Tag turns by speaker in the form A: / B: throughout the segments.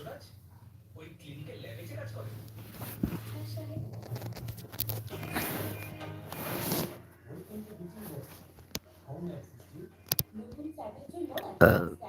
A: হর্ষরাজ ওই ক্লিনিকের ল্যাবে যে কাজ করে
B: হ্যাঁ সাহেব নতুন চাকরির জন্য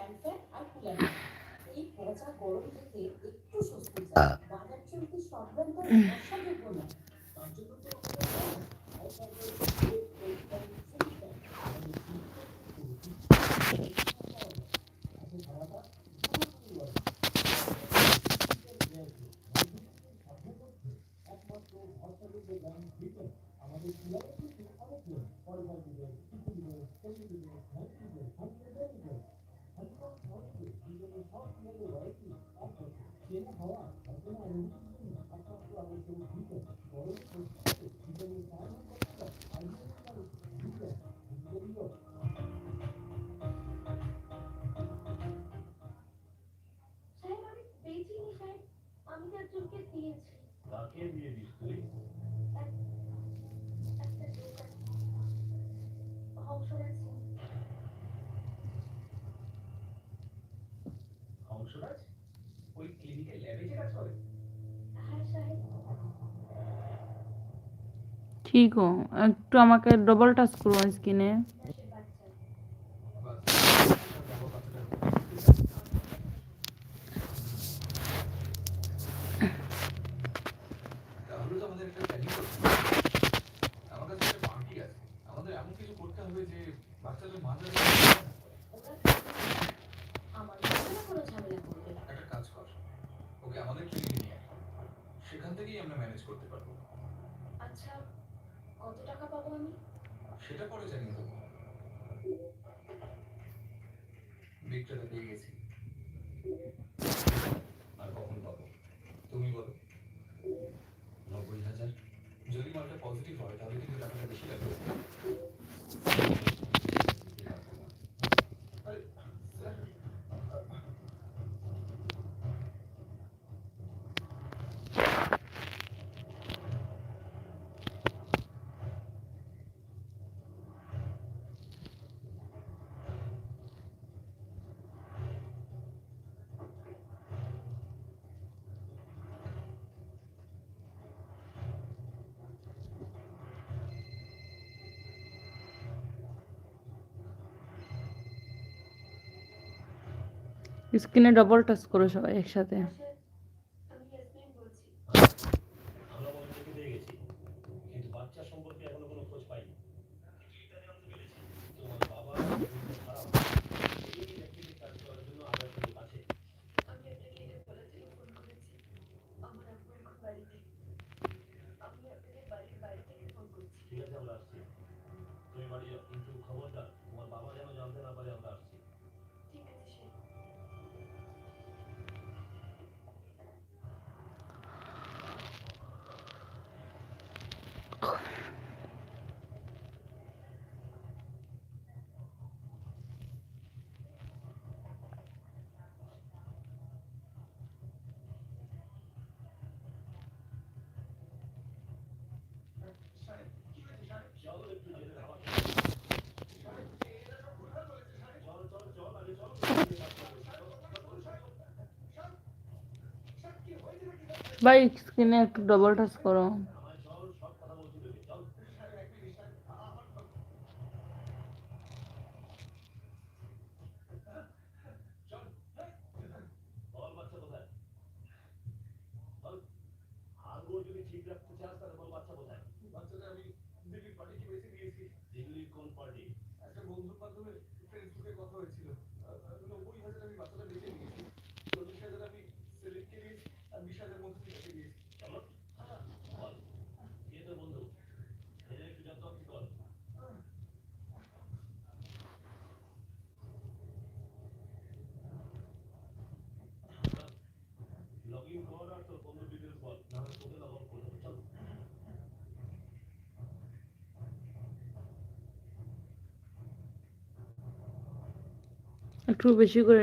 C: ঠিক একটু আমাকে ডবল টাচ করুন স্ক্রিনে স্ক্রিনে ডবল টাচ করো সবাই একসাথে। ভাই স্ক্রিনে একটু ডবল টাচ করো।
D: কোন পার্টি?
A: একটা বন্ধুর মাধ্যমে ফেসবুকে কথা হয়েছিল।
D: একটু
C: বেশি করে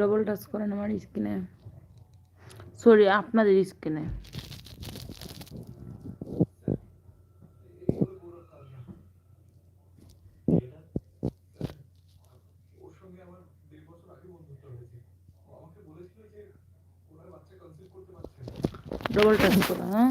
C: ডবল টাচ করেন আমার স্কিনে সরি আপনাদের
D: স্কিনে
C: ডবল টাচ করা হ্যাঁ?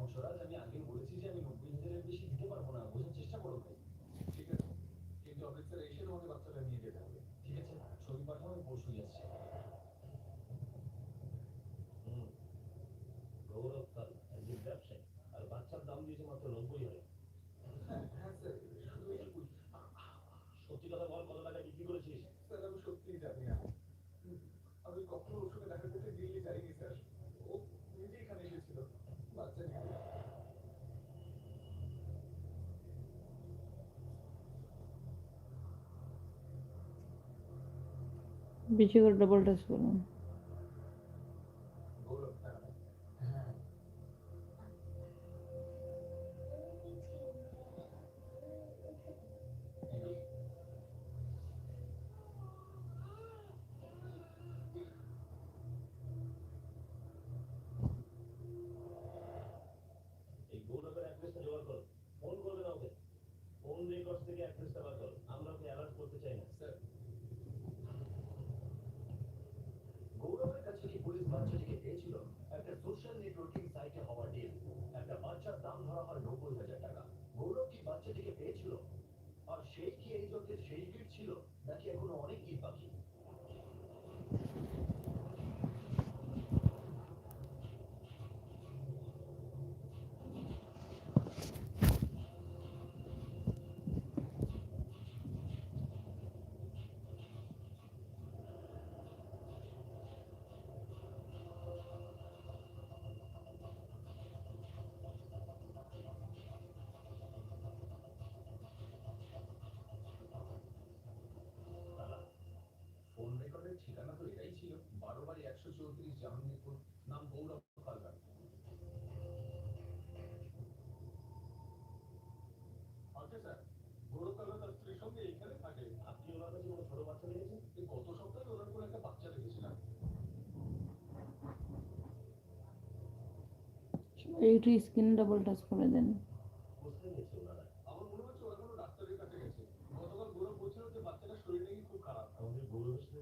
A: 保持了怎么？
D: पीछे का डबल टच करूँ। to the image. একশো চৌত্রিশ নাম গৌরব এখানে থাকে
A: ছোট বাচ্চা
D: গত সপ্তাহে একটা বাচ্চা
C: স্ক্রিন ডাবল টাচ করে দেন।
D: আমার মনে হচ্ছে ওরা কোনো ডাক্তারের কাছে গেছে। গতকাল খুব খারাপ।
A: আমাদের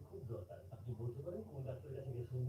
A: খুব বলতে পারেন কোন ডাক্তারের কাছে গেছেন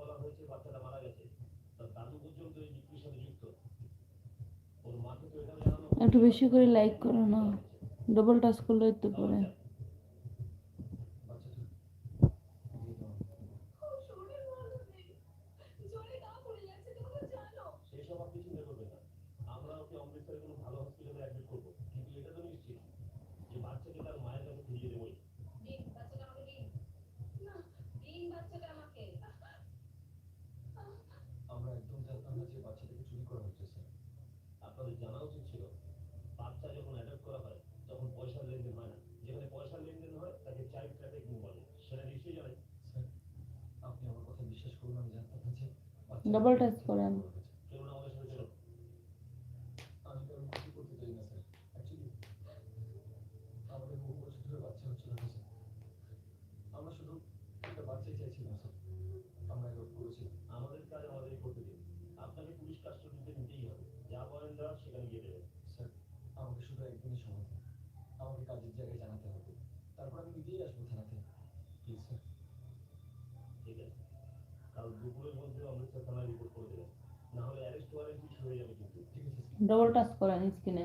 A: বলা হয়েছে বাচ্চাটা মারা গেছে। ওর তো এটা
C: একটু বেশি করে লাইক করো না। ডবল টাচ করলে তো পরে।
E: তাদের জানা
A: উচিত ছিল বাচ্চা
D: যখন অ্যাডাপ্ট করা
A: হয় তখন পয়সার লেনদেন হয় না। যেখানে পয়সার লেনদেন হয় তাকে চাইল্ড ট্রাফিকিং বলে। সেটা নিশ্চয়ই জানেন? আপনি আমার
D: কথা বিশ্বাস করুন আমি জানতে পারছি
A: ডবল টাচ করেন। কোনো সময় নেই আমাকে কাজের জায়গায় জানাতে হবে। তারপর আমি নিজেই আসব থানাতে।
D: ঠিক আছে। কাল দুপুরের মধ্যে অমৃতসর থানায় রিপোর্ট করে দেবেন। না হলে অ্যারেস্ট ওয়ারেন্ট হয়ে যাবে কিন্তু।
A: ঠিক আছে
C: ডবল টাচ করেন স্ক্রিনে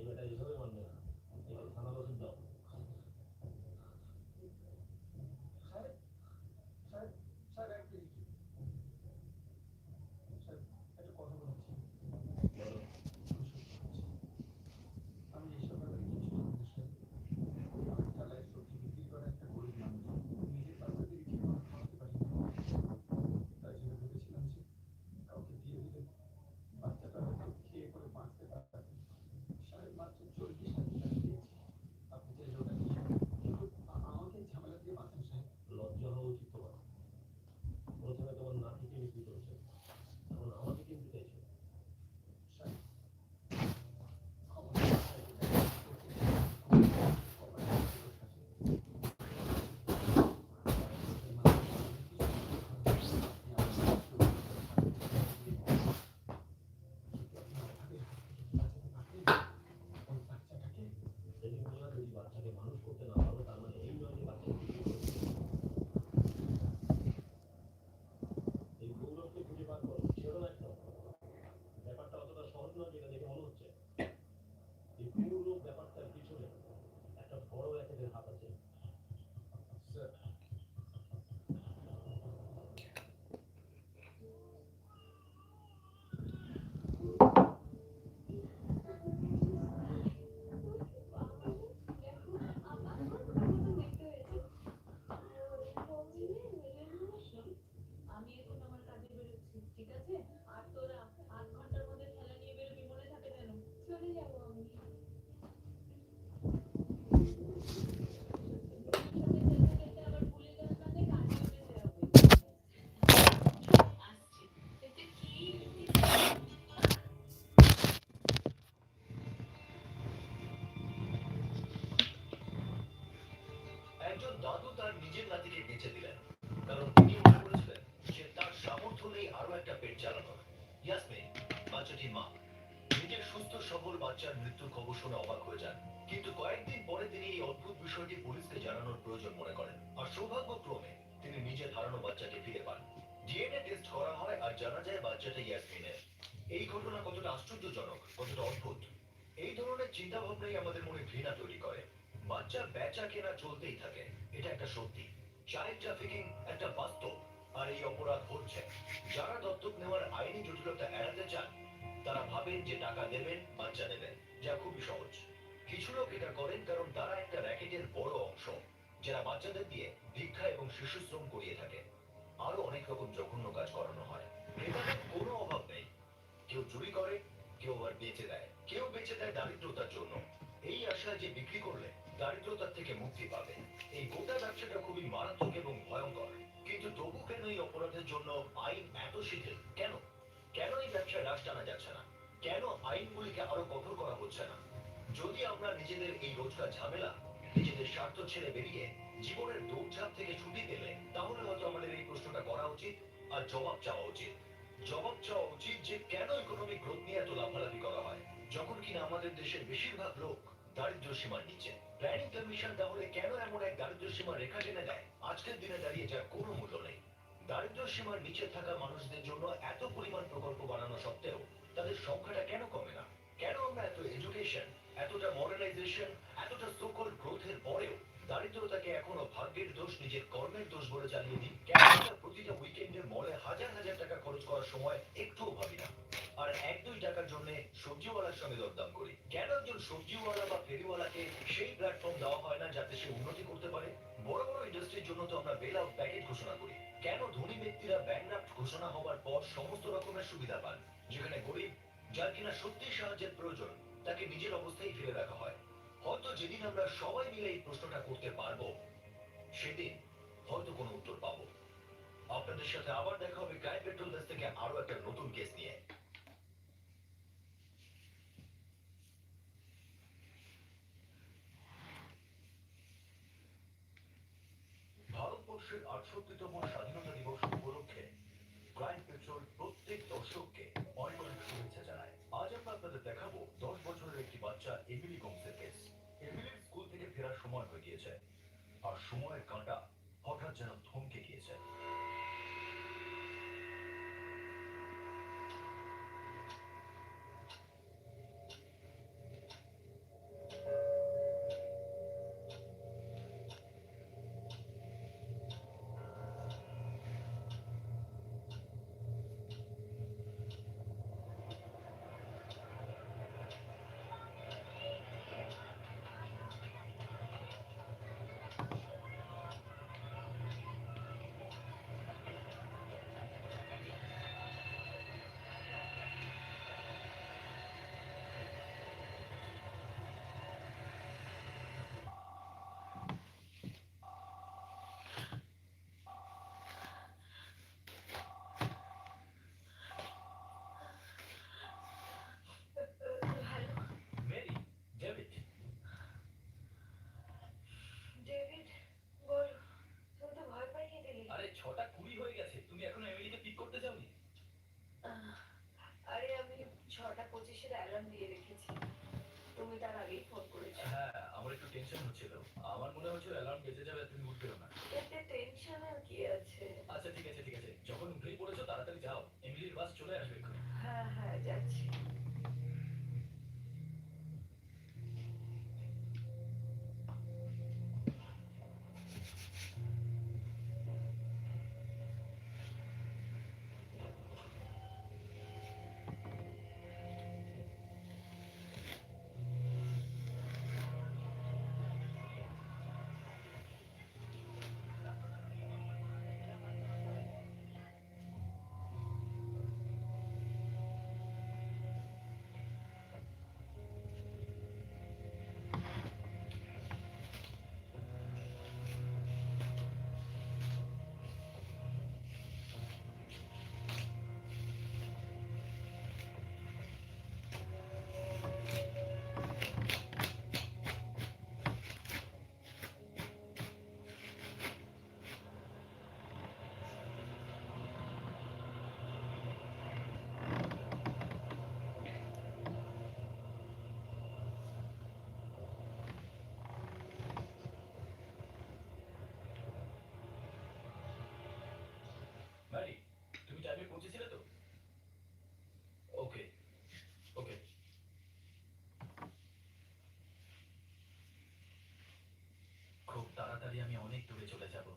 D: এবারটা এইভাবে মানবে কতটা আশ্চর্যজনক, কতটা অদ্ভুত, এই ধরনের চিন্তা ভাবনাই আমাদের মনে ঘৃণা তৈরি করে। বাচ্চার বেচা কেনা চলতেই থাকে, এটা একটা সত্যি। চাইল্ড ট্রাফিকিং একটা বাস্তব, আর এই অপরাধ হচ্ছে যার জটিলতা এড়াতে চান, তারা ভাবেন যে টাকা দেবেন বাচ্চা নেবেন, যা খুবই সহজ। কিছু লোক এটা করেন কারণ তারা একটা র্যাকেটের বড় অংশ, যারা বাচ্চাদের দিয়ে ভিক্ষা এবং শিশু শ্রম করিয়ে থাকে। আরও অনেক রকম জঘন্য কাজ করানো হয়। ক্রেতাদের কোনো অভাব নেই। কেউ চুরি করে, কেউ আবার বেঁচে দেয়। কেউ বেঁচে দেয় দারিদ্রতার জন্য। এই আশায় যে বিক্রি করলে দারিদ্রতার থেকে মুক্তি পাবে। এই গোটা ব্যবসাটা খুবই মারাত্মক এবং ভয়ঙ্কর। কিন্তু তবু কেন এই অপরাধের জন্য আইন এত শিথিল? কেন? কেন এই ব্যবসায় রাশ টানা যাচ্ছে না? কেন আইনগুলিকে আরও কঠোর করা হচ্ছে না? যদি আমরা নিজেদের এই রোজকার ঝামেলা, নিজেদের স্বার্থ ছেড়ে বেরিয়ে জীবনের দৌড়ঝাঁপ থেকে ছুটি পেলে, তাহলে হয়তো আমাদের এই প্রশ্নটা করা উচিত আর জবাব চাওয়া উচিত। জবাব চাওয়া উচিত যে কেন ইকোনমিক গ্রোথ নিয়ে এত লাফালাফি করা হয়? যখন কিনা আমাদের দেশের বেশিরভাগ লোক দারিদ্র সীমার নিচে। প্ল্যানিং কমিশন তাহলে কেন এমন এক দারিদ্র সীমা রেখা টেনে দেয়? আজকের দিনে দাঁড়িয়ে যার কোনো মূল্য নেই। দারিদ্র সীমার নিচে থাকা মানুষদের জন্য এত পরিমাণ প্রকল্প বানানো সত্ত্বেও তাদের সংখ্যাটা কেন কমে না? কেন আমরা এত এডুকেশন এতটা মডার্নাইজেশন এতটা সোকল গ্রোথের পরেও দারিদ্রতাকে এখনও ভাগ্যের দোষ, নিজের কর্মের দোষ বলে চালিয়ে দিই? কেন আমরা প্রতিটা উইকেন্ডে মলে হাজার হাজার টাকা খরচ করার সময় একটুও ভাবি না? আর এক দুই টাকার জন্য সবজিওয়ালার সঙ্গে দরদাম করি। কেন একজন সবজিওয়ালা বা ফেরিওয়ালাকে সেই প্ল্যাটফর্ম দেওয়া হয় না যাতে সে উন্নতি করতে পারে। বড় বড় ইন্ডাস্ট্রির জন্য তো আমরা বেল আউট প্যাকেজ ঘোষণা করি। কেন ধনী ব্যক্তিরা ব্যাংক্রাফ্ট ঘোষণা হওয়ার পর সমস্ত রকমের সুবিধা পান? যেখানে গরিব, যার কিনা সত্যি সাহায্যের প্রয়োজন, তাকে নিজের অবস্থায় ফেলে রাখা হয়। হয়তো যেদিন আমরা সবাই মিলে এই প্রশ্নটা করতে পারব, সেদিন হয়তো কোনো উত্তর পাবো। আপনাদের সাথে আবার দেখা হবে গায়ে পেট্রোল দেশ থেকে আরও একটা নতুন কেস নিয়ে। ভারতবর্ষের আটষট্টিতম স্বাধীনতা দিবস উপলক্ষে ক্রাইম পেট্রোল প্রত্যেক দর্শককে অনেক অনেক শুভেচ্ছা জানায়। আজ আমরা আপনাদের দেখাবো দশ বছরের একটি বাচ্চা এমিলি গোমসের কেস এমিলির স্কুল থেকে ফেরার সময় হয়ে গিয়েছে। আর সময়ের কাঁটা হঠাৎ যেন থমকে গিয়েছে
F: হ্যালো
D: মেরি ডেভিড
F: ডেভিড বল তুমি তো ভয় পাইয়ে দিলি
A: আরে ছটা কুড়ি হয়ে গেছে তুমি এখনও এমিলিকে পিক করতে যাওনি
F: আহ, আরে আমি ছটা পঁচিশের অ্যালার্ম দিয়ে রেখেছি তুমি তার আগেই ফোন করেছ
A: হ্যাঁ আমার একটু টেনশন হচ্ছিল। আমার মনে হচ্ছিল অ্যালার্ম বেজে যাবে তুমি উঠবেও না।
F: এতে টেনশন আর কি আছে?
A: আচ্ছা ঠিক আছে ঠিক আছে। যখন উঠেই পড়েছো তাড়াতাড়ি যাও। এমিলির বাস চলে আসবে।
F: হ্যাঁ হ্যাঁ যাচ্ছি।
D: চলে যাব।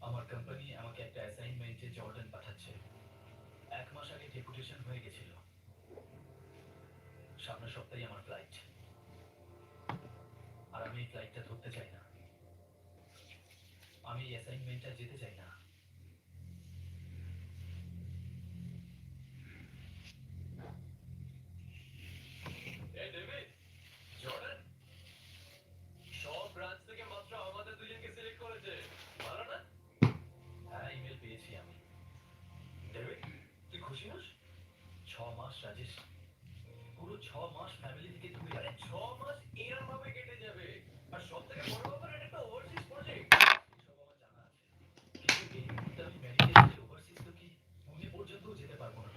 D: আমার কোম্পানি আমাকে একটা অ্যাসাইনমেন্টে জর্ডান পাঠাচ্ছে। এক মাস আগে ডেপুটেশন হয়ে গেছিল। সামনের সপ্তাহে আমার ফ্লাইট আর আমি এই ফ্লাইটটা ধরতে চাই না। আমি অ্যাসাইনমেন্টটা যেতে চাই না। ছ মাস রাজেশ পুরো ছ মাস ফ্যামিলি থেকে তুমি আরে ছ মাস এরম ভাবে কেটে যাবে। আর সব থেকে বড় ব্যাপার, এটা একটা ওভারসিজ প্রজেক্ট জানা আছে। তো কি পর্যন্ত যেতে পারব না।